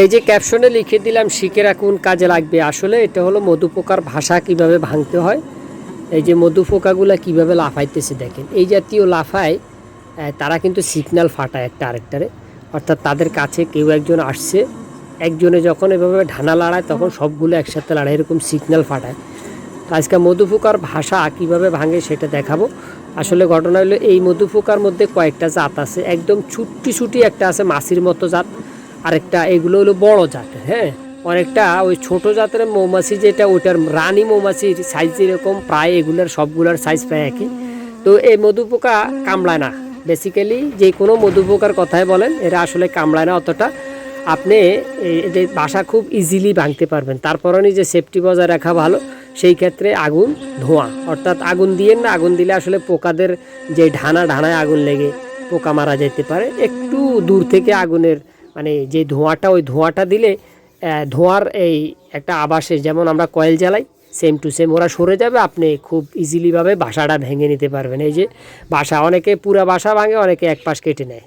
এই যে ক্যাপশনে লিখে দিলাম, শিখে রাখুন, কাজে লাগবে। আসলে এটা হলো মধু পোকার ভাষা কীভাবে ভাঙতে হয়, এই যে মধু পোকাগুলো কীভাবে লাফাইতেছে দেখেন। এই জাতীয় লাফায় তারা কিন্তু সিগনাল ফাটায় একটা আরেকটারে। অর্থাৎ তাদের কাছে কেউ একজন আসছে, একজনে যখন এভাবে ঢানা লাড়ায়, তখন সবগুলো একসাথে লাড়ায়, এরকম সিগনাল ফাটায়। আজকে পোকার ভাষা কীভাবে ভাঙে সেটা দেখাবো। আসলে ঘটনা হলো, এই মধু পোকার মধ্যে কয়েকটা জাত আছে, একদম ছুটি ছুটি একটা আছে, মাছির মতো জাত। আরেকটা, এগুলো হলো বড় জাতের হ্যাঁ? অনেকটা ওই ছোট জাতের মৌমাছি যেটা, ওইটার রানী মৌমাছির সাইজ যেরকম, প্রায় এগুলোর সবগুলোর সাইজ প্রায় একই। তো এই মধু পোকা কামড়ায় না। বেসিক্যালি যে কোনো মধু পোকার কথাই বলেন, এরা আসলে কামড়ায় না অতটা। আপনি এদের বাসা খুব ইজিলি ভাঙতে পারবেন। তারপরও নিজে সেফটি বজায় রাখা ভালো। সেই ক্ষেত্রে আগুন, ধোঁয়া। অর্থাৎ আগুন দিয়ে না, আগুন দিলে আসলে পোকাদের যে ঢানা ঢানায় আগুন লেগে পোকা মারা যেতে পারে। একটু দূর থেকে আগুনের মানে যে ধোঁয়াটা, ওই ধোঁয়াটা দিলে ধোঁয়ার এই একটা আবাসে যেমন আমরা কয়েল জ্বালাই সেম টু সেম ওরা সরে যাবে, আপনি খুব ইজিলিভাবে বাসাটা ভেঙে নিতে পারবেন। এই যে বাসা, অনেকে পুরা বাসা ভাঙে, অনেকে এক পাশ কেটে নেয়।